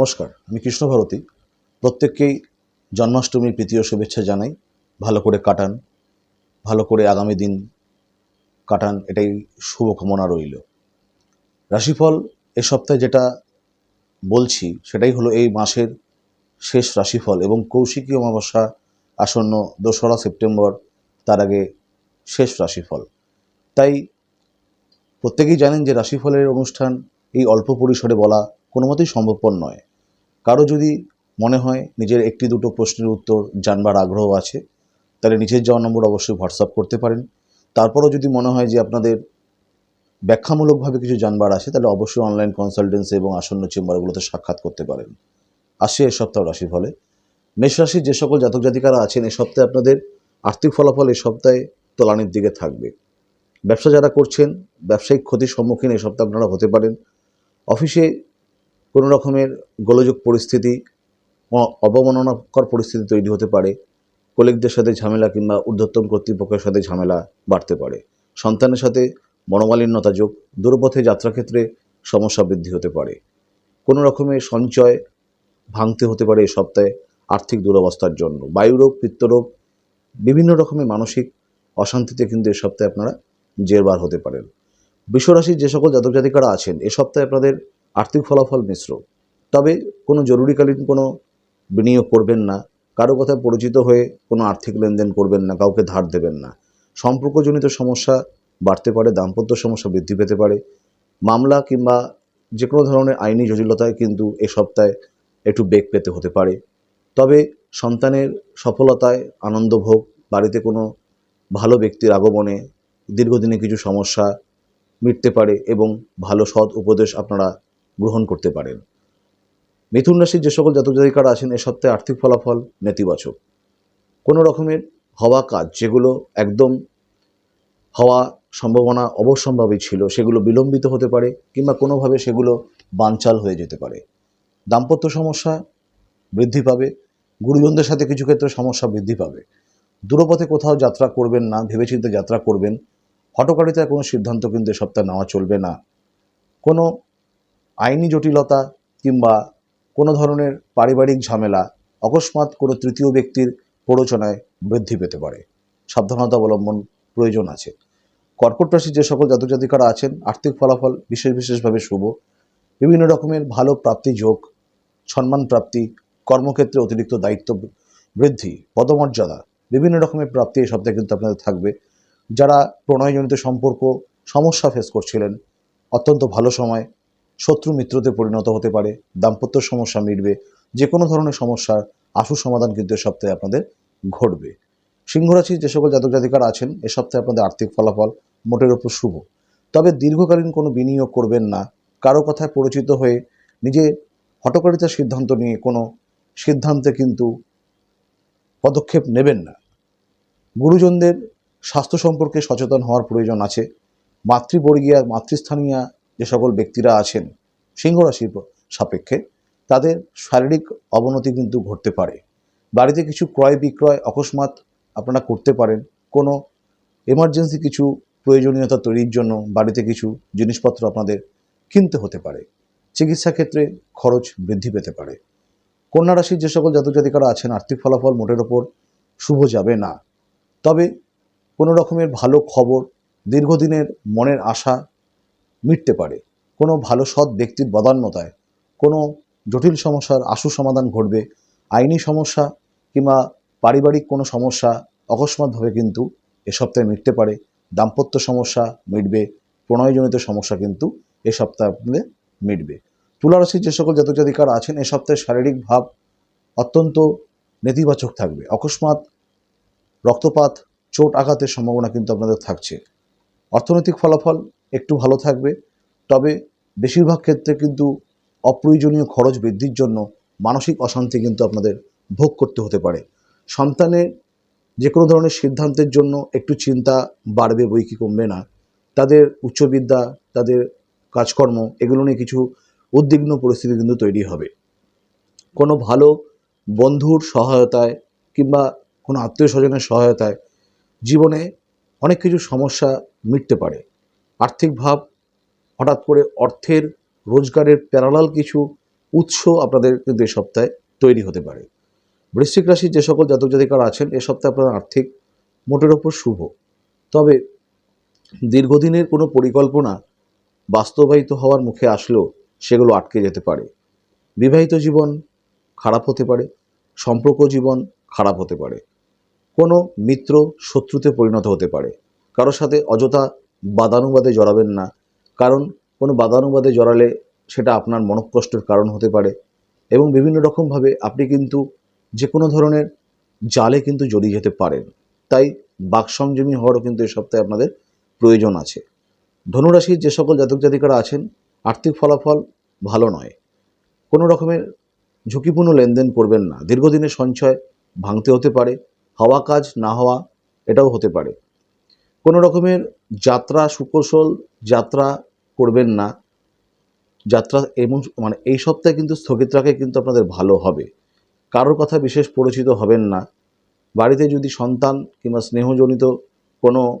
নমস্কার, আমি কৃষ্ণ ভারতী। প্রত্যেককেই জন্মাষ্টমীর প্রীতীয় শুভেচ্ছা জানাই। ভালো করে কাটান, ভালো করে আগামী দিন কাটান, এটাই শুভকামনা রইল। রাশিফল, এ সপ্তাহে যেটা বলছি, সেটাই হলো এই মাসের শেষ রাশিফল এবং কৌশিকী অমাবস্যা আসন্ন দোসরা সেপ্টেম্বর তার আগে শেষ রাশিফল। তাই প্রত্যেকেই জানেন যে রাশিফলের অনুষ্ঠান এই অল্প পরিসরে বলা কোনো মতেই সম্ভবপর নয়। কারও যদি মনে হয় নিজের একটি দুটো প্রশ্নের উত্তর জানবার আগ্রহ আছে, তাহলে নিচের যাওয়া নম্বর অবশ্যই হোয়াটসঅ্যাপ করতে পারেন। তারপরও যদি মনে হয় যে আপনাদের ব্যাখ্যামূলকভাবে কিছু জানবার আছে, তাহলে অবশ্যই অনলাইন কনসালটেন্সি এবং আসন্ন চেম্বারগুলোতে সাক্ষাৎ করতে পারেন। আসছে এ সপ্তাহ রাশিফলে। মেষ রাশির যে সকল জাতক জাতিকারা আছেন, এ সপ্তাহে আপনাদের আর্থিক ফলাফল এ সপ্তাহে তলানির দিকে থাকবে। ব্যবসা যারা করছেন, ব্যবসায়িক ক্ষতির সম্মুখীন এ সপ্তাহে আপনারা হতে পারেন। অফিসে কোনো রকমের গোলযোগ পরিস্থিতি অবমাননাকর পরিস্থিতি তৈরি হতে পারে, কলিগদের সাথে ঝামেলা কিংবা ঊর্ধ্বতন কর্তৃপক্ষের সাথে ঝামেলা বাড়তে পারে। সন্তানের সাথে মনোমালিন্যতা যোগ, দূরপথে যাত্রাক্ষেত্রে সমস্যা বৃদ্ধি হতে পারে। কোনো রকমের সঞ্চয় ভাঙতে হতে পারে এই সপ্তাহে আর্থিক দুরবস্থার জন্য। বায়ুরোগ পিত্তরোগ বিভিন্ন রকমের মানসিক অশান্তিতে কিন্তু এ সপ্তাহে আপনারা জেরবার হতে পারেন। বিশ্বরাশির যে সকল জাতক জাতিকারা আছেন, এ সপ্তাহে আপনাদের আর্থিক ফলাফল মিশ্র। তবে কোনো জরুরিকালীন কোনো বিনিয়োগ করবেন না, কারও কথায় পরিচিত হয়ে কোনো আর্থিক লেনদেন করবেন না, কাউকে ধার দেবেন না। সম্পর্কজনিত সমস্যা বাড়তে পারে, দাম্পত্য সমস্যা বৃদ্ধি পেতে পারে, মামলা কিংবা যে কোনো ধরনের আইনি জটিলতায় কিন্তু এ সপ্তাহে একটু বেগ পেতে হতে পারে। তবে সন্তানের সফলতায় আনন্দভোগ বাড়িতে কোনো ভালো ব্যক্তির আগমনে দীর্ঘদিনে কিছু সমস্যা মিটতে পারে এবং ভালো সৎ উপদেশ আপনারা গ্রহণ করতে পারেন। মিথুন রাশির যে সকল জাতক জাতিকারা আছেন, এ সপ্তাহে আর্থিক ফলাফল নেতিবাচক। কোনো রকমের হওয়া কাজ যেগুলো একদম হওয়া সম্ভাবনা অবশ্যম্ভাবী ছিল, সেগুলো বিলম্বিত হতে পারে কিংবা কোনোভাবে সেগুলো বানচাল হয়ে যেতে পারে। দাম্পত্য সমস্যা বৃদ্ধি পাবে, গুরুজনদের সাথে কিছু ক্ষেত্রে সমস্যা বৃদ্ধি পাবে। দূরপথে কোথাও যাত্রা করবেন না, ভেবেচিন্তে যাত্রা করবেন। হটকারিতায় কোনো সিদ্ধান্ত কিন্তু সপ্তাহে নেওয়া চলবে না। কোনো আইনি জটিলতা কিংবা কোনো ধরনের পারিবারিক ঝামেলা অকস্মাৎ কোনো তৃতীয় ব্যক্তির প্ররোচনায় বৃদ্ধি পেতে পারে। সাবধানতা অবলম্বন প্রয়োজন আছে। কর্কট রাশির যে সকল জাতক জাতিকারা আছেন, আর্থিক ফলাফল বিশেষ বিশেষভাবে শুভ। বিভিন্ন রকমের ভালো প্রাপ্তি যোগ, সম্মান প্রাপ্তি, কর্মক্ষেত্রে অতিরিক্ত দায়িত্ব বৃদ্ধি, পদমর্যাদা, বিভিন্ন রকমের প্রাপ্তি এই সপ্তাহে কিন্তু আপনাদের থাকবে। যারা প্রণয়জনিত সম্পর্ক, সমস্যা ফেস করছিলেন, অত্যন্ত ভালো সময় শত্রু মিত্রতে পরিণত হতে পারে, দাম্পত্য সমস্যা মিটবে যে কোনো ধরনের সমস্যার আশু সমাধান কিন্তু এ সপ্তাহে আপনাদের ঘটবে। সিংহরাশির যে সকল জাতক জাতিকারা আছেন, এ সপ্তাহে আপনাদের আর্থিক ফলাফল মোটের ওপর শুভ। তবে দীর্ঘকালীন কোনো বিনিয়োগ করবেন না, কারও কথায় পরিচিত হয়ে নিজে হটকারিতার সিদ্ধান্ত নিয়ে কোনো সিদ্ধান্তে কিন্তু পদক্ষেপ নেবেন না। গুরুজনদের স্বাস্থ্য সম্পর্কে সচেতন হওয়ার প্রয়োজন আছে। মাতৃবর্গীয়, মাতৃস্থানীয় যে সকল ব্যক্তিরা আছেন সিংহ রাশির সাপেক্ষে, তাদের শারীরিক অবনতি কিন্তু ঘটতে পারে। বাড়িতে কিছু ক্রয় বিক্রয় অকস্মাৎ আপনারা করতে পারেন। কোনো এমার্জেন্সি কিছু প্রয়োজনীয়তা তৈরির জন্য বাড়িতে কিছু জিনিসপত্র আপনাদের কিনতে হতে পারে। চিকিৎসা ক্ষেত্রে খরচ বৃদ্ধি পেতে পারে। কন্যা রাশির যে সকল জাতক জাতিকারা আছেন, আর্থিক ফলাফল মোটের ওপর শুভ যাবে না। তবে কোনো রকমের ভালো খবর দীর্ঘদিনের মনের আশা মিটতে পারে। কোনো ভালো সৎ ব্যক্তির বদান্যতায় কোনো জটিল সমস্যার আশু সমাধান ঘটবে। আইনি সমস্যা কিংবা পারিবারিক কোনো সমস্যা অকস্মাৎভাবে কিন্তু এ সপ্তাহে মিটতে পারে। দাম্পত্য সমস্যা মিটবে। প্রণয়জনিত সমস্যা কিন্তু এ সপ্তাহে আপনাদের মিটবে। তুলারাশির যে সকল জাতক জাতিকারা আছেন, এ সপ্তাহে শারীরিক ভাব অত্যন্ত নেতিবাচক থাকবে। অকস্মাৎ রক্তপাত, চোট আঘাতের সম্ভাবনা কিন্তু আপনাদের থাকছে। অর্থনৈতিক ফলাফল একটু ভালো থাকবে। তবে বেশিরভাগ ক্ষেত্রে কিন্তু অপ্রয়োজনীয় খরচ বৃদ্ধির জন্য মানসিক অশান্তি কিন্তু আপনাদের ভোগ করতে হতে পারে। সন্তানের যে কোনো ধরনের সিদ্ধান্তের জন্য একটু চিন্তা বাড়বে বই কি কমবে না। তাদের উচ্চবিদ্যা, তাদের কাজকর্ম, এগুলো নিয়ে কিছু উদ্বিগ্ন পরিস্থিতি কিন্তু তৈরি হবে। কোনো ভালো বন্ধুর সহায়তায় কিংবা কোনো আত্মীয় স্বজনের সহায়তায় জীবনে অনেক কিছু সমস্যা মিটতে পারে। আর্থিক ভাব, হঠাৎ করে অর্থের রোজগারের প্যারালাল কিছু উৎস আপনাদের কিন্তু এই সপ্তাহে তৈরি হতে পারে। বৃশ্চিক রাশির যে সকল জাতক জাতিকারা আছেন, এ সপ্তাহে আপনার আর্থিক মোটের ওপর শুভ। তবে দীর্ঘদিনের কোনো পরিকল্পনা বাস্তবায়িত হওয়ার মুখে আসলেও সেগুলো আটকে যেতে পারে। বিবাহিত জীবন খারাপ হতে পারে, সম্পর্ক জীবন খারাপ হতে পারে, কোনো মিত্র শত্রুতে পরিণত হতে পারে কারোর সাথে অযথা বাদানুবাদে জড়াবেন না। কারণ কোনো বাদানুবাদে জড়ালে সেটা আপনার মনকষ্টের কারণ হতে পারে এবং বিভিন্ন রকমভাবে আপনি কিন্তু যে কোনো ধরনের জালে কিন্তু জড়িয়ে যেতে পারেন। তাই বাকসংযমী হওয়ারও কিন্তু এই সপ্তাহে আপনাদের প্রয়োজন আছে। ধনুরাশির যে সকল জাতক জাতিকারা আছেন, আর্থিক ফলাফল ভালো নয়। কোনো রকমের ঝুঁকিপূর্ণ লেনদেন করবেন না। দীর্ঘদিনের সঞ্চয় ভাঙতে হতে পারে, হওয়া কাজ না হওয়া এটাও হতে পারে। কোনো রকমের যাত্রা সুকৌশল যাত্রা করবেন না। যাত্রা এবং মানে এই সপ্তাহে কিন্তু স্থগিত রাখে কিন্তু আপনাদের ভালো হবে। কারোর কথা বিশেষ পরিচিত হবেন না। বাড়িতে যদি সন্তান কিংবা স্নেহজনিত কোনো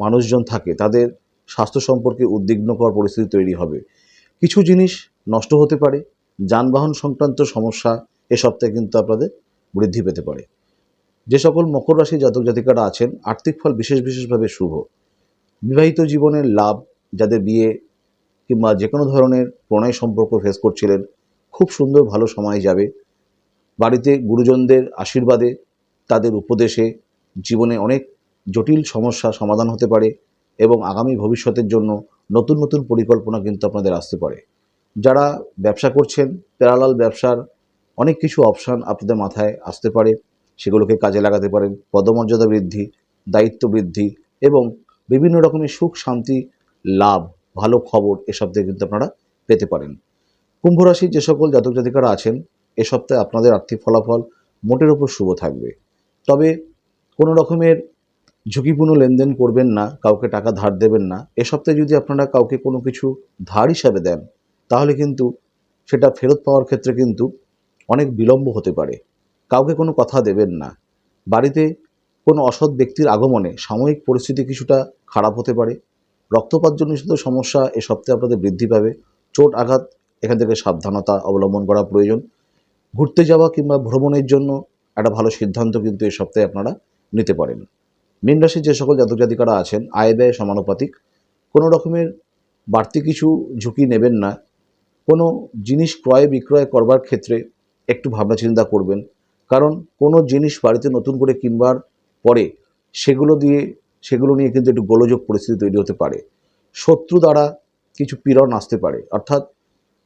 মানুষজন থাকে, তাদের স্বাস্থ্য সম্পর্কে উদ্বিগ্নকর পরিস্থিতি তৈরি হবে। কিছু জিনিস নষ্ট হতে পারে, যানবাহন সংক্রান্ত সমস্যা এ সপ্তাহে কিন্তু আপনাদের বৃদ্ধি পেতে পারে। যে সকল মকর রাশি জাতক জাতিকারা আছেন, আর্থিক ফল বিশেষ বিশেষভাবে শুভ। বিবাহিত জীবনের লাভ যাদের বিয়ে কিংবা যে কোনো ধরনের প্রণয় সম্পর্ক ফেস করছিলেন, খুব সুন্দর ভালো সময় যাবে। বাড়িতে গুরুজনদের আশীর্বাদে তাদের উপদেশে জীবনে অনেক জটিল সমস্যা সমাধান হতে পারে এবং আগামী ভবিষ্যতের জন্য নতুন নতুন পরিকল্পনা কিন্তু আপনাদের আসতে পারে। যারা ব্যবসা করছেন, প্যারালাল ব্যবসার অনেক কিছু অপশান আপনাদের মাথায় আসতে পারে। সেগুলোকে কাজে লাগাতে পারেন। পদমর্যাদা বৃদ্ধি, দায়িত্ব বৃদ্ধি এবং বিভিন্ন রকমের সুখ, শান্তি, লাভ, ভালো খবর এসব সপ্তাহে কিন্তু আপনারা পেতে পারেন। কুম্ভ রাশির যে সকল জাতক জাতিকারা আছেন, এ সপ্তাহে আপনাদের আর্থিক ফলাফল মোটের ওপর শুভ থাকবে। তবে কোনো রকমের ঝুঁকিপূর্ণ লেনদেন করবেন না, কাউকে টাকা ধার দেবেন না। এ সপ্তাহে যদি আপনারা কাউকে কোনো কিছু ধার হিসাবে দেন, তাহলে কিন্তু সেটা ফেরত পাওয়ার ক্ষেত্রে কিন্তু অনেক বিলম্ব হতে পারে। কাউকে কোনো কথা দেবেন না। বাড়িতে কোনো অসৎ ব্যক্তির আগমনে সাময়িক পরিস্থিতি কিছুটা খারাপ হতে পারে। রক্তপাতজনিত সমস্যা এ সপ্তাহে আপনাদের বৃদ্ধি পাবে। চোট আঘাত, এখান থেকে সাবধানতা অবলম্বন করা প্রয়োজন। ঘুরতে যাওয়া কিংবা ভ্রমণের জন্য একটা ভালো সিদ্ধান্ত কিন্তু এই সপ্তাহে আপনারা নিতে পারেন। মীন রাশির যে সকল জাতক জাতিকারা আছেন, আয় ব্যয় সমানুপাতিক। কোনো রকমের বাড়তি কিছু ঝুঁকি নেবেন না। কোনো জিনিস ক্রয় বিক্রয় করবার ক্ষেত্রে একটু ভাবনা চিন্তা করবেন। কারণ কোনো জিনিস বাড়িতে নতুন করে কিনবার পরে সেগুলো দিয়ে, সেগুলো নিয়ে কিন্তু একটু গোলযোগ পরিস্থিতি তৈরি হতে পারে। শত্রু দ্বারা কিছু পীড়ন আসতে পারে। অর্থাৎ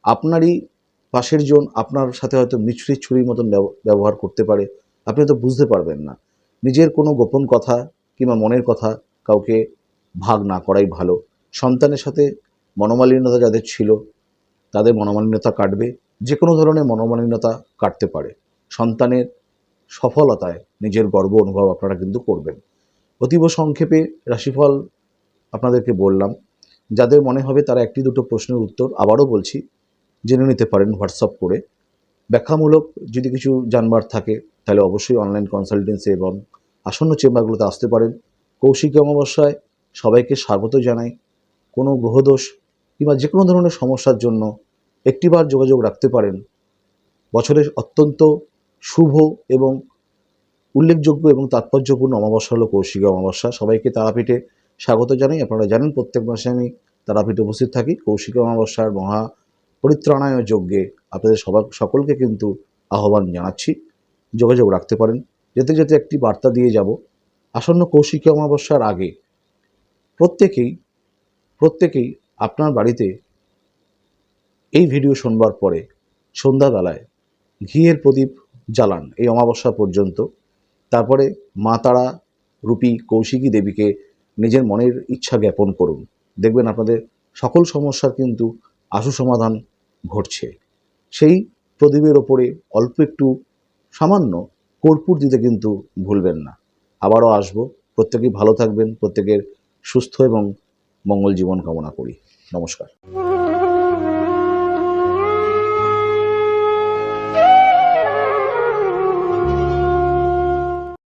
আপনারই পাশের জন আপনার সাথে হয়তো মিছরি ছুরির মতন ব্যব- ব্যবহার করতে পারে। আপনি হয়তো বুঝতে পারবেন না। নিজের কোনো গোপন কথা কিংবা মনের কথা কাউকে ভাগ না করাই ভালো। সন্তানের সাথে মনোমালিন্যতা যাদের ছিল, তাদের মনোমালিন্যতা কাটবে। যে কোনো ধরনের মনোমালিন্যতা কাটতে পারে। সন্তানের সফলতায় নিজের গর্ব অনুভব আপনারা কিন্তু করবেন। অতীব সংক্ষেপে রাশিফল আপনাদেরকে বললাম, যাদের মনে হবে তারা একটি দুটো প্রশ্নের উত্তর আবারও বলছি, জেনে নিতে পারেন হোয়াটসঅ্যাপ করে। ব্যাখ্যামূলক যদি কিছু জানবার থাকে, তাহলে অবশ্যই অনলাইন কনসালটেন্সি এবং আসন্ন চেম্বারগুলোতে আসতে পারেন। কৌশিক অমাবস্যায় সবাইকে স্বাগত জানাই। কোনো গ্রহদোষ কিংবা যে কোনো ধরনের সমস্যার জন্য একটিবার যোগাযোগ রাখতে পারেন। বছরের অত্যন্ত শুভ এবং উল্লেখযোগ্য এবং তাৎপর্যপূর্ণ অমাবস্যা হলো কৌশিক অমাবস্যা। সবাইকে তারাপীঠে স্বাগত জানাই। আপনারা জানেন প্রত্যেক মাসে আমি তারাপীঠে উপস্থিত থাকি। কৌশিক অমাবস্যার মহা পরিত্রাণায় যজ্ঞে আপনাদের সবার সকলকে কিন্তু আহ্বান জানাচ্ছি। যোগাযোগ রাখতে পারেন। যেতে যেতে একটি বার্তা দিয়ে যাব। আসন্ন কৌশিকী অমাবস্যার আগে প্রত্যেকেই প্রত্যেকেই আপনার বাড়িতে এই ভিডিও শুনবার পরে সন্ধ্যাবেলায় ঘিয়ের প্রদীপ জ্বালান এই অমাবস্যা পর্যন্ত। তারপরে মা তারা রূপী কৌশিকী দেবীকে নিজের মনের ইচ্ছা জ্ঞাপন করুন। দেখবেন আপনাদের সকল সমস্যার কিন্তু আশু সমাধান ঘটছে। সেই প্রদীপের ওপরে অল্প একটু সামান্য কর্পূর দিতে কিন্তু ভুলবেন না। আবারও আসব। প্রত্যেকেই ভালো থাকবেন, প্রত্যেকের সুস্থ এবং মঙ্গল জীবন কামনা করি। নমস্কার।